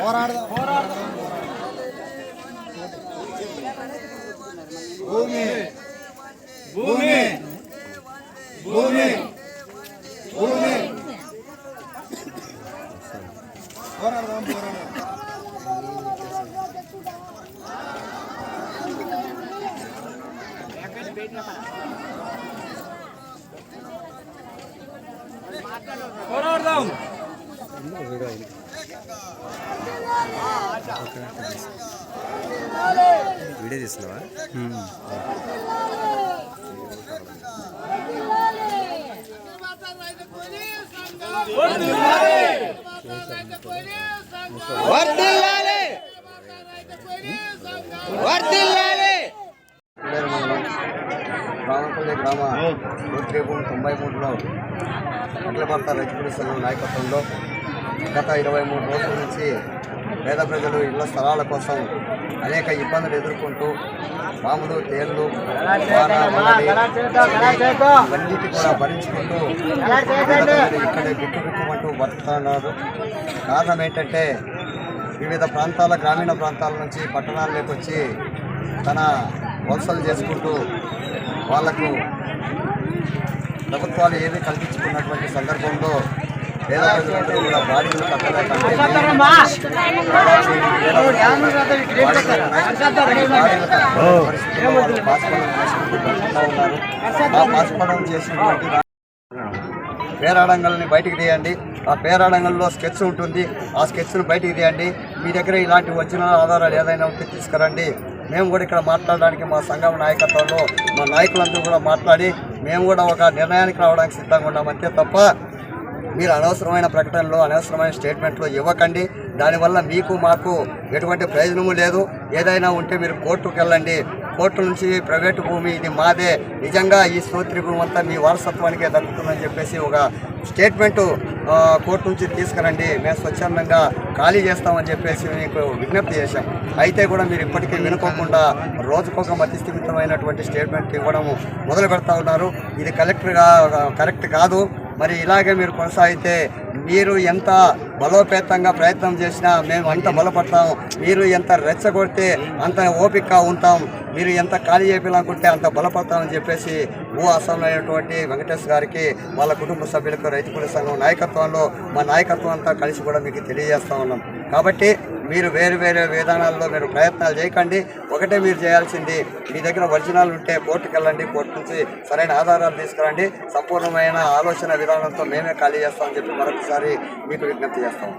போராடுதான். போராடுதான் பூமி. பூமி. பூமி. பூமி. போராடுதான் போராடுதான். போராடுதான். వీడియో తీస్తున్నావా? పిల్లల మండలం రామపల్లి గ్రామ. తొంభై మూడులో అఖిల భారత రైతు సంఘం నాయకత్వంలో గత ఇరవై మూడు రోజుల నుంచి పేద ప్రజలు ఇళ్ళ స్థలాల కోసం అనేక ఇబ్బందులు ఎదుర్కొంటూ పాములు తేళ్ళు అన్నిటి కూడా భరించుకుంటూ ఇక్కడే బిక్కు బతుకుతున్నారు. కారణం ఏంటంటే వివిధ ప్రాంతాల గ్రామీణ ప్రాంతాల నుంచి పట్టణాల్లోకి వచ్చి తన వలసలు చేసుకుంటూ వాళ్ళకు ప్రభుత్వాలు ఏమీ కల్పించుకున్నటువంటి సందర్భంలో పేద ప్రజలందరూ కూడా బాడీలు పాస్పడం ఆ చేసినటువంటి పేరాడంగల్ని బయటికి తీయండి. ఆ పేరాడంగల్లో స్కెచ్ ఉంటుంది. ఆ స్కెచ్ను బయటికి తీయండి. మీ దగ్గర ఇలాంటి వచ్చిన ఆధారాలు ఏదైనా ఉంటే తీసుకురండి. మేము కూడా ఇక్కడ మాట్లాడడానికి మా సంఘం నాయకత్వంలో మా నాయకులందరూ కూడా మాట్లాడి మేము కూడా ఒక నిర్ణయానికి రావడానికి సిద్ధంగా ఉన్నాం అంతే తప్ప మీరు అనవసరమైన ప్రకటనలు అనవసరమైన స్టేట్మెంట్లు ఇవ్వకండి. దానివల్ల మీకు మాకు ఎటువంటి ప్రయోజనము లేదు. ఏదైనా ఉంటే మీరు కోర్టుకు వెళ్ళండి. కోర్టు నుంచి ప్రైవేటు భూమి ఇది మాదే. నిజంగా ఈ స్తోత్రి భూమి అంతా మీ వారసత్వానికే దక్కుతుందని చెప్పేసి ఒక స్టేట్మెంటు కోర్టు నుంచి తీసుకురండి. మేము స్వచ్ఛందంగా ఖాళీ చేస్తామని చెప్పేసి మీకు విజ్ఞప్తి చేశాం. అయితే కూడా మీరు ఇప్పటికీ వినుకోకుండా రోజుకొక మధ్యస్థిమితమైనటువంటి స్టేట్మెంట్ ఇవ్వడం మొదలు పెడతా ఉన్నారు. ఇది కలెక్టర్గా కరెక్ట్ కాదు. మరి ఇలాగే మీరు కొనసాగితే మీరు ఎంత బలోపేతంగా ప్రయత్నం చేసినా మేము అంత బలపడతాం. మీరు ఎంత రెచ్చగొడితే అంత ఓపికగా ఉంటాం. మీరు ఎంత ఖాళీ చేయాలనుకుంటే అంత బలపడతామని చెప్పేసి భూ అసమైనటువంటి వెంకటేష్ గారికి వాళ్ళ కుటుంబ సభ్యులకు రైతు కూలి సంఘం నాయకత్వంలో మా నాయకత్వం అంతా కలిసి కూడా మీకు తెలియజేస్తా ఉన్నాం. కాబట్టి మీరు వేరు వేరే విధానాల్లో మీరు ప్రయత్నాలు చేయకండి. ఒకటే మీరు చేయాల్సింది మీ దగ్గర ఒరిజినల్ ఉంటే కోర్టుకు వెళ్ళండి కోర్టు నుంచి సరైన ఆధారాలు తీసుకురండి. సంపూర్ణమైన ఆలోచన విధానంతో మేమే ఖాళీ చేస్తామని చెప్పి మరొకసారి మీకు విజ్ఞప్తి చేస్తాం